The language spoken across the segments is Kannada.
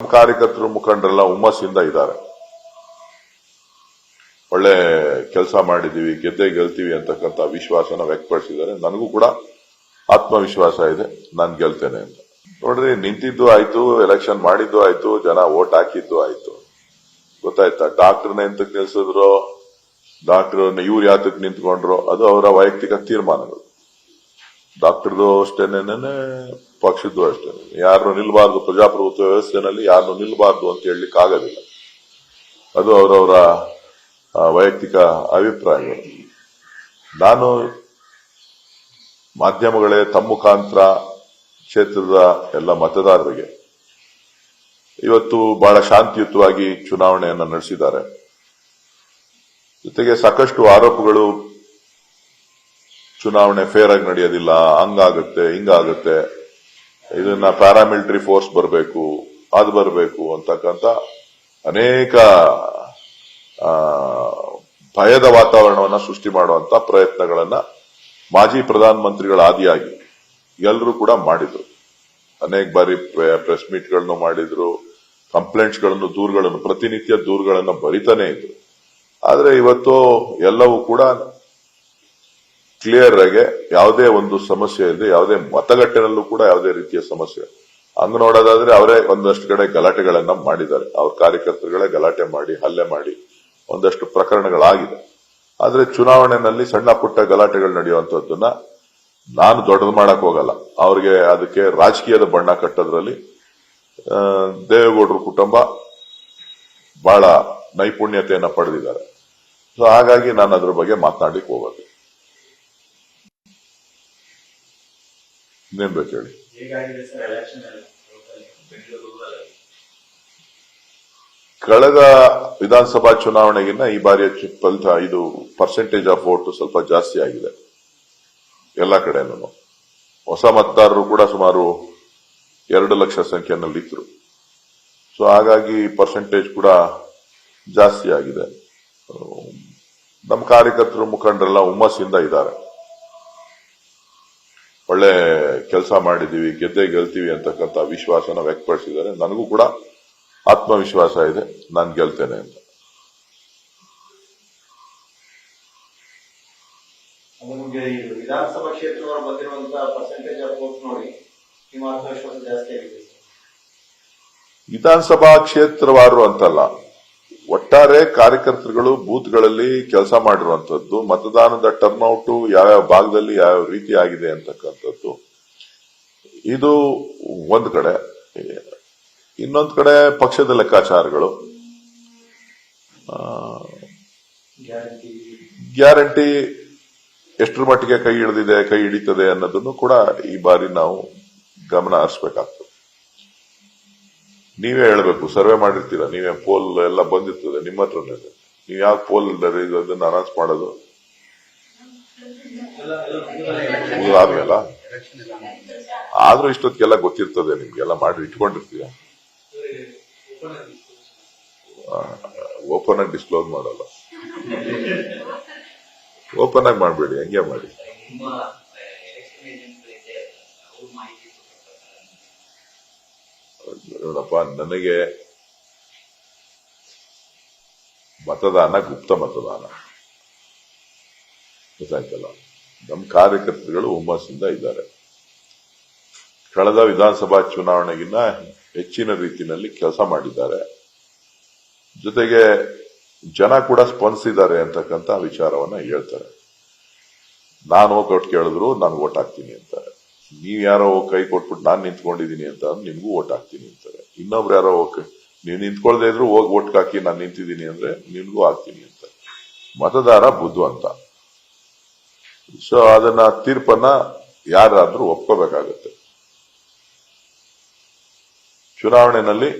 ಕಾರ್ಯಕರ್ತರು ಮುಖಂಡರೆಲ್ಲ ಹುಮ್ಮಸ್ಸಿಂದ ಇದ್ದಾರೆ. ಒಳ್ಳೆ ಕೆಲಸ ಮಾಡಿದೀವಿ ಗೆದ್ದೆ ಗೆಲ್ತೀವಿ ಅಂತಕ್ಕಂಥ ವಿಶ್ವಾಸನ ವ್ಯಕ್ತಪಡಿಸಿದ್ದಾರೆ. ನನಗೂ ಕೂಡ ಆತ್ಮವಿಶ್ವಾಸ ಇದೆ, ನಾನು ಗೆಲ್ತೇನೆ ಅಂತ. ನೋಡ್ರಿ ನಿಂತಿದ್ದು ಆಯ್ತು ಎಲೆಕ್ಷನ್ ಮಾಡಿದ್ದು ಆಯ್ತು, ಜನ ವೋಟ್ ಹಾಕಿದ್ದು ಆಯ್ತು. ಗೊತ್ತಾಯ್ತಾ? ಡಾಕ್ಟರ್ನ ಎಂತಕ್ ನಿಲ್ಸಿದ್ರು ಡಾಕ್ಟರ್ ಇವ್ರು ಯಾತಕ್ ನಿಂತ್ಕೊಂಡ್ರು? ಅದು ಅವರ ವೈಯಕ್ತಿಕ ತೀರ್ಮಾನಗಳು. ಡಾಕ್ಟರ್ದು ಅಷ್ಟೇನೇನೆ ಪಕ್ಷದ್ದು ಅಷ್ಟೇ. ಯಾರನ್ನು ನಿಲ್ಬಾರ್ದು ಪ್ರಜಾಪ್ರಭುತ್ವ ವ್ಯವಸ್ಥೆನಲ್ಲಿ ಯಾರನ್ನು ನಿಲ್ಬಾರ್ದು ಅಂತ ಹೇಳಲಿಕ್ಕೆ ಆಗೋದಿಲ್ಲ ಅದು ಅವರವರ ವೈಯಕ್ತಿಕ ಅಭಿಪ್ರಾಯಗಳು ನಾನು ಮಾಧ್ಯಮಗಳೇ ತಮ್ಮ ಮುಖಾಂತರ ಕ್ಷೇತ್ರದ ಎಲ್ಲ ಮತದಾರರಿಗೆ ಇವತ್ತು ಬಹಳ ಶಾಂತಿಯುತವಾಗಿ ಚುನಾವಣೆಯನ್ನು ನಡೆಸಿದ್ದಾರೆ. ಜೊತೆಗೆ ಸಾಕಷ್ಟು ಆರೋಪಗಳು ಚುನಾವಣೆ ಫೇರ್ ಆಗಿ ನಡೆಯೋದಿಲ್ಲ, ಹಂಗಾಗುತ್ತೆ, ಹಿಂಗಾಗುತ್ತೆ. ಇದನ್ನ ಪ್ಯಾರಾಮಿಲಿಟರಿ ಫೋರ್ಸ್ ಬರಬೇಕು, ಅದು ಬರಬೇಕು ಅಂತಕ್ಕಂಥ ಅನೇಕ ಭಯದ ವಾತಾವರಣವನ್ನ ಸೃಷ್ಟಿ ಮಾಡುವಂತ ಪ್ರಯತ್ನಗಳನ್ನ ಮಾಜಿ ಪ್ರಧಾನಮಂತ್ರಿಗಳ ಆದಿಯಾಗಿ ಎಲ್ಲರೂ ಕೂಡ ಮಾಡಿದ್ರು. ಅನೇಕ ಬಾರಿ ಪ್ರೆಸ್ ಮೀಟ್ಗಳನ್ನು ಮಾಡಿದ್ರು ಕಂಪ್ಲೇಂಟ್ಸ್ಗಳನ್ನು ದೂರುಗಳನ್ನು, ಪ್ರತಿನಿತ್ಯ ದೂರುಗಳನ್ನು ಬರಿತಾನೆ ಇದ್ರು. ಆದ್ರೆ ಇವತ್ತು ಎಲ್ಲವೂ ಕೂಡ ಕ್ಲಿಯರ್ ಆಗಿ ಯಾವುದೇ ಒಂದು ಸಮಸ್ಯೆ ಇದೆ ಯಾವುದೇ ಮತಗಟ್ಟೆನಲ್ಲೂ ಕೂಡ ಯಾವುದೇ ರೀತಿಯ ಸಮಸ್ಯೆ. ಹಂಗ ನೋಡೋದಾದ್ರೆ ಅವರೇ ಒಂದಷ್ಟು ಕಡೆ ಗಲಾಟೆಗಳನ್ನ ಮಾಡಿದ್ದಾರೆ. ಅವ್ರ ಕಾರ್ಯಕರ್ತರುಗಳೇ ಗಲಾಟೆ ಮಾಡಿ, ಹಲ್ಲೆ ಮಾಡಿ ಒಂದಷ್ಟು ಪ್ರಕರಣಗಳಾಗಿದೆ. ಆದ್ರೆ ಚುನಾವಣೆಯಲ್ಲಿ ಸಣ್ಣ ಪುಟ್ಟ ಗಲಾಟೆಗಳು ನಡೆಯುವಂತದ್ದನ್ನ ನಾನು ದೊಡ್ಡದು ಮಾಡಕ್ ಹೋಗಲ್ಲ. ಅವ್ರಿಗೆ ಅದಕ್ಕೆ ರಾಜಕೀಯದ ಬಣ್ಣ ಕಟ್ಟೋದ್ರಲ್ಲಿ ದೇವೇಗೌಡರ ಕುಟುಂಬ ಬಹಳ ನೈಪುಣ್ಯತೆಯನ್ನ ಪಡೆದಿದ್ದಾರೆ. ಸೊ ಹಾಗಾಗಿ ನಾನು ಅದ್ರ ಬಗ್ಗೆ ಮಾತನಾಡ್ಲಿಕ್ಕೆ ಹೋಗೋದು ರೂರಲ್ ಅಲ್ಲಿ? ಕಳೆದ ವಿಧಾನಸಭಾ ಚುನಾವಣೆಗಿನ್ನ ಈ ಬಾರಿಯ ಫಲಿತ ಇದು ಪರ್ಸೆಂಟೇಜ್ ಆಫ್ ವೋಟ್ ಸ್ವಲ್ಪ ಜಾಸ್ತಿ ಆಗಿದೆ. ಎಲ್ಲ ಕಡೆನೂ. ಹೊಸ ಮತದಾರರು ಕೂಡ ಸುಮಾರು ಎರಡು ಲಕ್ಷ ಸಂಖ್ಯೆಯಲ್ಲಿ ಇದ್ರು ಸೊ ಹಾಗಾಗಿ ಪರ್ಸೆಂಟೇಜ್ ಕೂಡ ಜಾಸ್ತಿ ಆಗಿದೆ. ನಮ್ಮ ಕಾರ್ಯಕರ್ತರು ಮುಖಂಡರೆಲ್ಲ ಹುಮ್ಮಸ್ಸಿಂದ ಇದ್ದಾರೆ. ಒಳ್ಳೆ ಕೆಲಸ ಮಾಡಿದೀವಿ ಗೆದ್ದೆ ಗೆಲ್ತೀವಿ ಅಂತಕ್ಕಂಥ ವಿಶ್ವಾಸನ ವ್ಯಕ್ತಪಡಿಸಿದ್ದಾರೆ. ನನಗೂ ಕೂಡ ಆತ್ಮವಿಶ್ವಾಸ ಇದೆ ನಾನು ಗೆಲ್ತೇನೆ ಅಂತ. ನಿಮಗೆ ಈ ವಿಧಾನಸಭಾ ಕ್ಷೇತ್ರದವರು ಬಂದಿರುವಂತಹ ಪರ್ಸೆಂಟೇಜ್ ಆಫ್ ವೋಟ್ ನೋಡಿ ನಿಮ್ಮ ಆತ್ಮವಿಶ್ವಾಸ ಜಾಸ್ತಿ ಆಗಿದೆ. ಸರ್ ವಿಧಾನಸಭಾ ಕ್ಷೇತ್ರವಾರು ಅಂತಲ್ಲ ಒಟ್ಟಾರೆ ಕಾರ್ಯಕರ್ತರುಗಳು ಬೂತ್ಗಳಲ್ಲಿ ಕೆಲಸ ಮಾಡಿರುವಂತದ್ದು, ಮತದಾನದ ಟರ್ನ್ಔಟ್ ಯಾವ್ಯಾವ ಭಾಗದಲ್ಲಿ ಯಾವ್ಯಾವ ರೀತಿ ಆಗಿದೆ ಅಂತಕ್ಕಂಥದ್ದು. ಇದು ಒಂದು ಕಡೆ. ಇನ್ನೊಂದು ಕಡೆ ಪಕ್ಷದ ಲೆಕ್ಕಾಚಾರಗಳು. ಗ್ಯಾರಂಟಿ ಗ್ಯಾರಂಟಿ ಎಷ್ಟರ ಮಟ್ಟಿಗೆ ಕೈ ಹಿಡಿದಿದೆ, ಕೈ ಹಿಡಿತದೆ ಅನ್ನೋದನ್ನು ಕೂಡ ಈ ಬಾರಿ ನಾವು ಗಮನ ಹರಿಸಬೇಕಾಗ್ತದೆ. ನೀವೇ ಹೇಳಬೇಕು, ಸರ್ವೆ ಮಾಡಿರ್ತೀರ, ನೀವೇ ಪೋಲ್ ಎಲ್ಲ ಬಂದಿರ್ತದೆ ನಿಮ್ಮ ಹತ್ರ ಇದೆ. ನೀವು ಯಾವ ಪೋಲ್ ಅದನ್ನ ಅನೌನ್ಸ್ ಮಾಡೋದು? ಆದ್ಮೇಲ? ಆದ್ರೂ ಇಷ್ಟೊತ್ತಿಗೆಲ್ಲ ಗೊತ್ತಿರ್ತದೆ ನಿಮ್ಗೆಲ್ಲ ಮಾಡಿ ಇಟ್ಕೊಂಡಿರ್ತೀಯ ಓಪನ್ ಆಗಿ ಡಿಸ್ಕ್ಲೋಸ್ ಮಾಡಲ್ಲ. ಓಪನ್ ಆಗಿ ಮಾಡಬೇಡಿ, ಹಂಗೆ ಮಾಡಿ ನಿಮ್ಮ ಎಲೆಕ್ಷನ್ ಏಜೆಂಟ್ಗಳಿದೆ ಅವ್ರ ಮಾಹಿತಿ ಕೊಟ್ಟಿರ್ತಾರೆ ನೋಡಪ್ಪ ನನಗೆ ಮತದಾನ, ಗುಪ್ತ ಮತದಾನ. ಗೊತ್ತಾಯ್ತಲ್ಲ? ನಮ್ಮ ಕಾರ್ಯಕರ್ತರುಗಳು ಹುಮ್ಮಸ್ಸಿಂದ ಇದ್ದಾರೆ. ಕಳೆದ ವಿಧಾನಸಭಾ ಚುನಾವಣೆಗಿನ್ನ ಹೆಚ್ಚಿನ ರೀತಿಯಲ್ಲಿ ಕೆಲಸ ಮಾಡಿದ್ದಾರೆ. ಜೊತೆಗೆ ಜನ ಕೂಡ ಸ್ಪಂದಿಸಿದ್ದಾರೆ ಅಂತಕ್ಕಂಥ ವಿಚಾರವನ್ನ ಹೇಳ್ತಾರೆ. ನಾನು ಒಟ್ಟು ಕೇಳಿದ್ರು, ನಾನು ಓಟ್ ಹಾಕ್ತೀನಿ ಅಂತಾರೆ. ನೀವ್ ಯಾರೋ ಕೈ ಕೊಟ್ಬಿಟ್ಟು ನಾನು ನಿಂತ್ಕೊಂಡಿದ್ದೀನಿ ಅಂತ ನಿಮ್ಗೂ ಓಟ್ ಹಾಕ್ತೀನಿ ಅಂತಾರೆ. ಇನ್ನೊಬ್ರು ಯಾರೋ ಓಕೆ. ನೀವು ನಿಂತ್ಕೊಳ್ದೆ ಇದ್ರು ಹೋಗಿ ಓಟ್ ಹಾಕಿ ನಾನು ನಿಂತಿದ್ದೀನಿ ಅಂದ್ರೆ ನಿನ್ಗೂ ಹಾಕ್ತೀನಿ ಅಂತ. ಮತದಾರ ಬುದ್ಧಿವಂತ ಸೊ ಅದನ್ನ ತೀರ್ಪನ್ನ ಯಾರಾದ್ರೂ ಒಪ್ಕೋಬೇಕಾಗತ್ತೆ. ಚುನಾವಣೆಯಲ್ಲಿ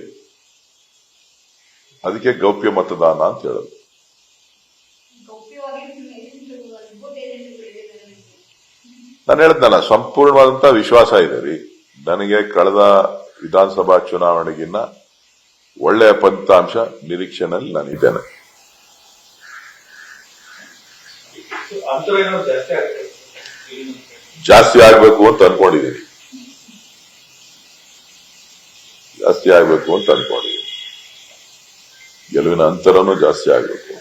ಅದಕ್ಕೆ ಗೌಪ್ಯ ಮತದಾನ ಅಂತ ಹೇಳೋದು. ನಾನು ಹೇಳ್ದಲ್ಲ ಸಂಪೂರ್ಣವಾದಂತ ವಿಶ್ವಾಸ ಇದೆ ರೀ. ನನಗೆ ಕಳೆದ ವಿಧಾನಸಭಾ ಚುನಾವಣೆಗಿನ್ನ ಒಳ್ಳೆಯ ಫಲಿತಾಂಶ ನಿರೀಕ್ಷೆನಲ್ಲಿ ನಾನಿದ್ದೇನೆ ಜಾಸ್ತಿ ಆಗ್ಬೇಕು ಅಂತ ಅನ್ಕೊಂಡಿದ್ದೀನಿ. ಜಾಸ್ತಿ ಜಾಸ್ತಿ ಆಗ್ಬೇಕು ಅಂತ ಅನ್ಕೊಂಡಿದ್ದೀನಿ. ಗೆಲುವಿನ ಅಂತರನೂ ಜಾಸ್ತಿ ಆಗ್ಬೇಕು.